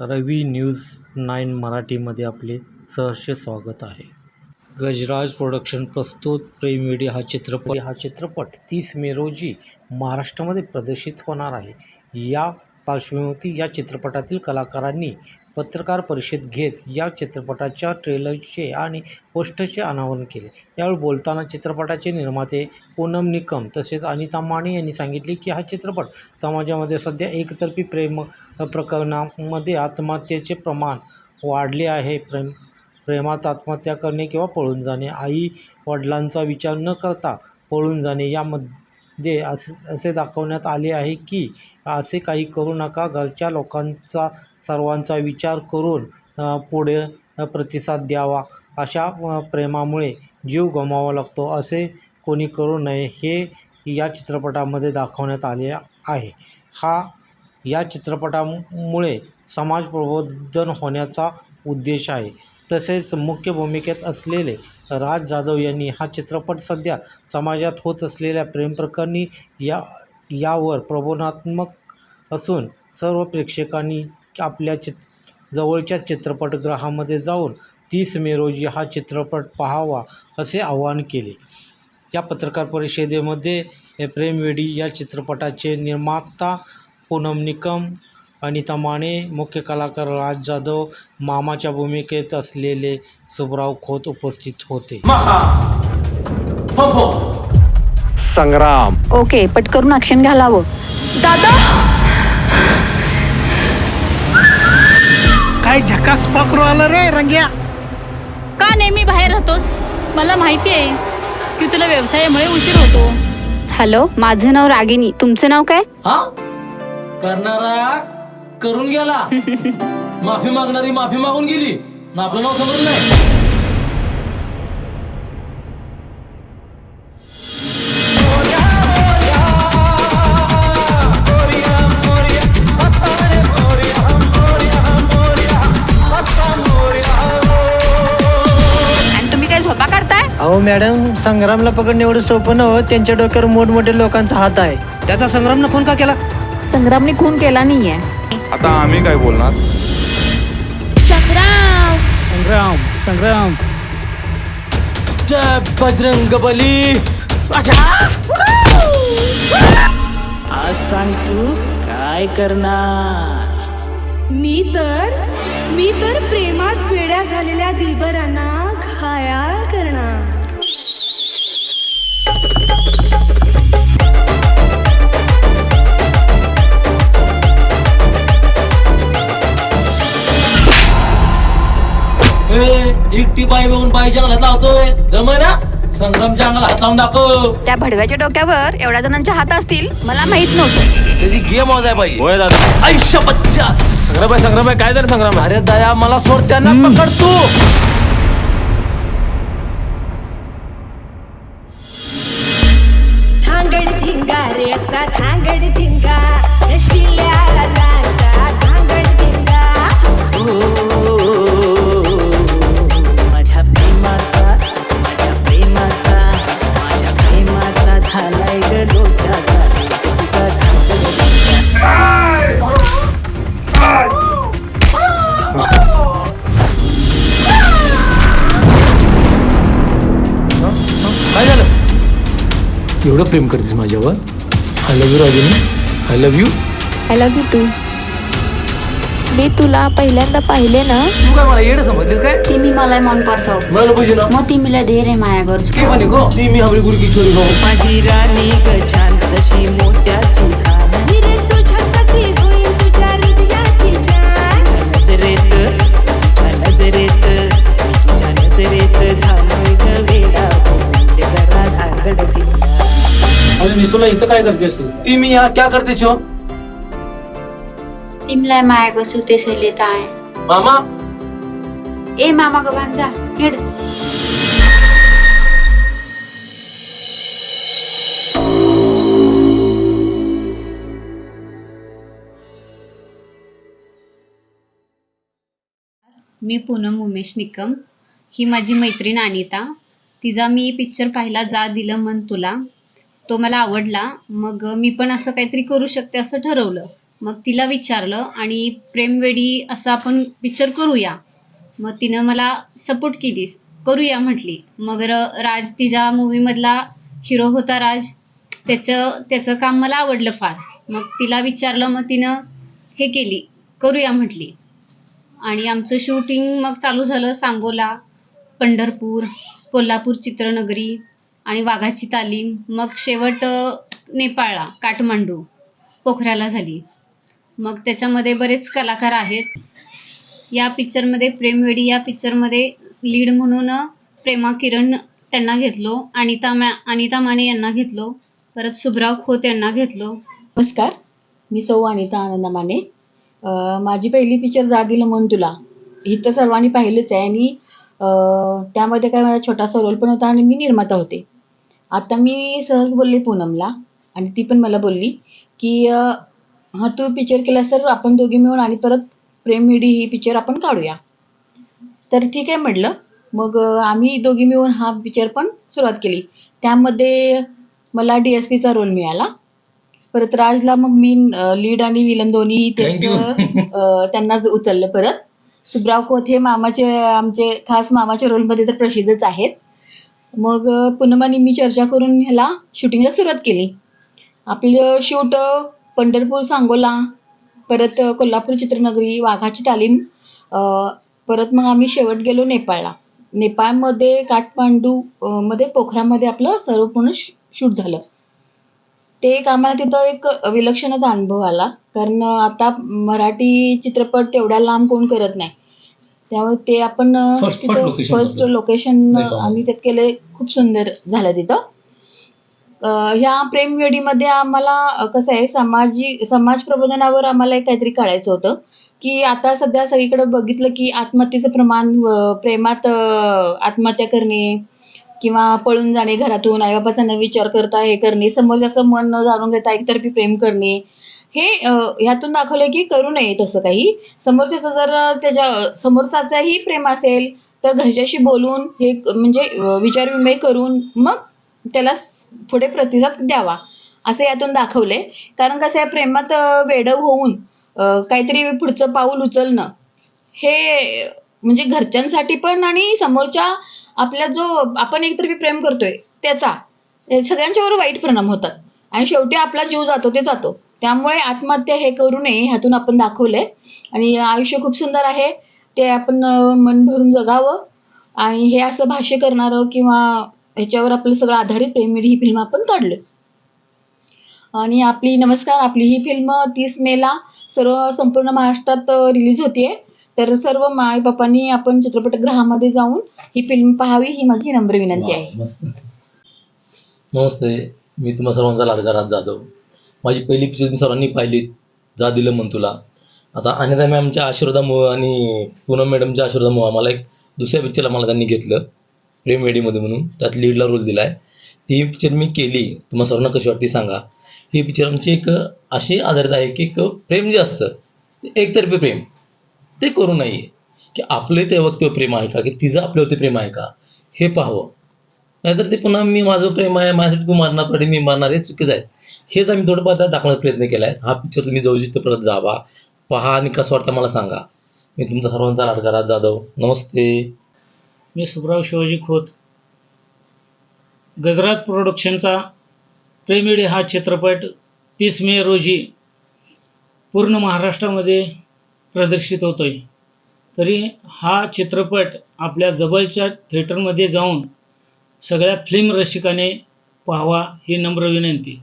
रवी news nine मराठीमध्ये आपले सहर्ष स्वागत आहे. गजराज प्रोडक्शन प्रस्तुत प्रेमवेडी हा चित्रपट. हा चित्रपट तीस मे रोजी महाराष्ट्रामध्ये प्रदर्शित होणार आहे. या पार्श्वभूमी या चित्रपटातील कलाकारांनी पत्रकार परिषद घेत या चित्रपटाच्या ट्रेलरचे आणि पोस्टरचे अनावरण केले. यावेळी बोलताना चित्रपटाचे निर्माते पूनम निकम तसेच अनिता माने यांनी सांगितले की हा चित्रपट समाजामध्ये सध्या एकतर्फी प्रेम प्रकरणामध्ये आत्महत्येचे प्रमाण वाढले आहे. प्रेम प्रेमात आत्महत्या करणे किंवा पळून जाणे आई वडिलांचा विचार न करता पळून जाणे यामध्ये असे असे दाखवण्यात आले आहे की असे काही करू नका. घरच्या लोकांचा सर्वांचा विचार करून पुढे प्रतिसाद द्यावा. अशा प्रेमामुळे जीव गमावा लागतो. असे कोणी करू नये हे या चित्रपटामध्ये दाखवण्यात आले आहे. हा या चित्रपटामुळे समाज प्रबोधन होण्याचा उद्देश आहे. तसेच मुख्य भूमिकेत असलेले राज जाधव यांनी हा चित्रपट सध्या समाजात होत असलेल्या प्रेमप्रकरणी या यावर प्रबोधनात्मक असून सर्व प्रेक्षकांनी आपल्या चित जवळच्या चित्रपटगृहामध्ये जाऊन तीस मे रोजी हा चित्रपट पाहावा असे आवाहन केले. या पत्रकार परिषदेमध्ये प्रेमवेडी या चित्रपटाचे निर्माता पूनम निकम अनिता माने मुख्य कलाकार राज जाधव मामाच्या भूमिकेत असलेले सुबराव खोत उपस्थित होते. संग्राम. ओके पटकरून ॲक्शन घालावं. दादा! काय झकास पाखरू आलं रे रंग्या? का नेहमी बाहेर राहतोस? मला माहिती आहे की तुला व्यवसायामुळे उशीर होतो. हॅलो माझं नाव रागिनी. तुमचं नाव काय? हा? करणारा करून गेला. माफी मागणारी माफी मागून गेली. ना आपलं नाव समजलं नाही. आणि तुम्ही काय झोपा काढताय? अहो मॅडम संग्रामला पकडणे एवढं सोपं नव्हतं. त्यांच्या डोक्यावर मोठमोठ्या लोकांचा हात आहे. त्याचा संग्रामनं फोन का केला? संग्रामने खून केला नाहीये. आता आम्ही काय बोलणार? संग्राम! संग्राम जय बजरंग बली. आज सांग तू काय करणार? मी तर मी तर प्रेमात वेड्या झालेल्या दिलबरांना घायाळ करणार. एकटी बाई बघून बाई जंगलात लावतोय. जम ना संग्राम जंगल हात लावून दाखव. त्या भडव्याच्या डोक्यावर एवढ्या जणांच्या हात असतील मला माहीत नव्हतं. त्याची गेम आहे पाहिजे होय दादा. आयुष्य बच्चा संग्राम आहे संग्राम आहे. काय झालं संग्राम अरे दया मला सोड त्यांना पकड तू. एवढं प्रेम करतेस माझ्यावर? I love you Rajni I love you I love you too मी तुला पहिल्यांदा पाहिले ना काय मला एड समजलीस काय? तिमी मलाई मनपर्छौ मैले बुझिन म तिमीलाई धेरै माया गर्छु के भनेको तिमी हाम्रो गुरुकी छोरी हो पाजी रानी कचा निसोला इथं काय करतेस तू? ती मी यहाँ क्या करते छो? तिमला माया गो सुते से लेता आहे मामा? ए मामा गो भांजा हेड मी पूनम उमेश निकम. ही माझी मैत्रीण अनिता. तिचा मी पिक्चर पाहिला जा दिलं मन तुला. तो मला आवडला. मग मी पण असं काहीतरी करू शकते असं ठरवलं. मग तिला विचारलं आणि प्रेमवेडी असं आपण पिक्चर करूया. मग तिनं मला सपोर्ट केली करूया म्हटली. मग र- राज तिच्या मूवीमधला हिरो होता राज. त्याचं त्याचं काम मला आवडलं फार. मग तिला विचारलं मग तिनं हे केली. करूया म्हटली. आणि आमचं शूटिंग मग चालू झालं सांगोला पंढरपूर कोल्हापूर चित्रनगरी. आणि वाघाची तालीम मग शेवट नेपाळला काठमांडू पोखऱ्याला झाली. मग त्याच्यामध्ये बरेच कलाकार आहेत. या पिक्चरमध्ये प्रेमवेडी या पिक्चरमध्ये लीड म्हणून प्रेमा किरण त्यांना घेतलो. अनिता मॅ अनिता माने यांना घेतलो. परत सुभराव खोत यांना घेतलो. नमस्कार. मी सौ अनिता आनंद माने. माझी पहिली पिक्चर जा दिलं मन तुला. ही तर सर्वांनी पाहिलंच आहे आणि त्यामध्ये काय माझा छोटासा रोल पण होता आणि मी निर्माता होते. आता मी सहज बोलले पूनमला आणि ती पण मला बोलली की हां तू पिक्चर केलास तर आपण दोघी मिळून आणि परत प्रेम मिडी ही पिक्चर आपण काढूया. तर ठीक आहे म्हटलं. मग आम्ही दोघी मिळून हा पिक्चर पण सुरुवात केली. त्यामध्ये मला डी एस पीचा रोल मिळाला. परत राजला मग मी लीड आणि विलन दोन्ही त्यांनाच उचललं परत. सुब्राव खोत हे मामाचे आमचे खास मामाच्या रोलमध्ये तर प्रसिद्धच आहेत. मग अं, मी चर्चा करून ह्याला शूटिंगला सुरुवात केली. आपलं शूट पंढरपूर सांगोला परत कोल्हापूर चित्रनगरी वाघाची तालीम परत मग आम्ही शेवट गेलो नेपाळला. नेपाळमध्ये काठमांडू मध्ये पोखरामध्ये आपलं सर्वपूर्ण शूट झालं. ते एक आम्हाला तिथं एक विलक्षणच अनुभव आला. कारण आता मराठी चित्रपट तेवढ्या लांब कोण करत नाही. त्यामुळे ते आपण First- first location फर्स्ट होतं. लोकेशन. आम्ही त्यात केले खूप सुंदर झालं तिथं अं, ह्या प्रेमवेडीमध्ये आम्हाला अं, कसं आहे सामाजिक समाज प्रबोधनावर आम्हाला एक काहीतरी काढायचं होतं की आता सध्या सगळीकडे बघितलं की आत्महत्येचं प्रमाण अं, प्रेमात अं, आत्महत्या करणे किंवा पळून जाणे घरातून आईबापाचा न विचार करता हे करणे समोरच्याचं मन न जाणून घेता एकतर्फी प्रेम करणे हे ह्यातून दाखवलंय की करू नये तसं काही. समोरच्याचं जर त्याच्या समोरचाचाही प्रेम असेल तर घरच्याशी बोलून हे म्हणजे विचारविमय करून मग त्याला पुढे प्रतिसाद द्यावा असं यातून दाखवले कारण कसं आहे प्रेमात वेडव वेडं होऊन काहीतरी पुढचं पाऊल उचलणं हे म्हणजे घरच्यांसाठी पण आणि समोरच्या आपल्या जो आपण एकतर्फी प्रेम करतोय त्याचा सगळ्यांच्यावर वाईट परिणाम होतात. आणि शेवटी आपला जीव जातो ते जातो. त्यामुळे आत्महत्या हे करू नये ह्यातून आपण दाखवलंय. आणि आयुष्य खूप सुंदर आहे ते आपण मन भरून जगावं. आणि हे असं भाष्य करणारं किंवा ह्याच्यावर आपलं सगळं आधारित प्रेमीड ही फिल्म आपण काढलं. आणि आपली नमस्कार आपली ही फिल्म तीस मेला सर्व संपूर्ण महाराष्ट्रात रिलीज होतीये. तर सर्व माय बापांनी आपण चित्रपटगृहामध्ये जाऊन ही फिल्म पाहावी ही माझी नम्र विनंती आहे. नमस्ते. मी तुम्हा सर्वांचा लाडका राज जाधव. माझी पहिली पिक्चर मी सर्वांनी पाहिली. जा दिलं म्हण तुला. आता अनिता मॅमच्या आशीर्वादामुळं आणि पूनम मॅडमच्या आशीर्वादामुळं मला एक दुसऱ्या पिक्चरला मला त्यांनी घेतलं. प्रेम वेडीमध्ये म्हणून. त्यात लीडला रोल दिला आहे ती पिक्चर मी केली. तुम्हाला सर्वांना कशी वाटते सांगा. ही पिक्चर आमची एक अशी आधारित आहे की एक प्रेम जे असतं ते एकतर्फी प्रेम. ते करू नये. की आपले ते वक्तव्य प्रेम आहे का? की तिचं आपल्यावरती प्रेम आहे का? हे पाहावं. नाहीतर ते पुन्हा मी माझं प्रेम आहे माझ्यासाठी तू मारणार थोडे मी मारणार हे चुकीचं आहे. हेच आम्ही थोडं पाहता दाखवण्याचा प्रयत्न केला आहे. हा पिक्चर तुम्ही जाऊ परत जावा. पहा आणि कसं वाटतं मला सांगा. मी तुमचा सर्वांचा लाडकाराज जाधव. नमस्ते. मी सुब्राव शिवाजी खोत. गजरात प्रोडक्शनचा प्रेमिडे हा चित्रपट तीस मे रोजी पूर्ण महाराष्ट्रामध्ये प्रदर्शित होतोय. तरी हा चित्रपट आपल्या जवळच्या थिएटरमध्ये जाऊन सगळ्या फिल्म रसिकाने पाहावा ही नम्र विनंती.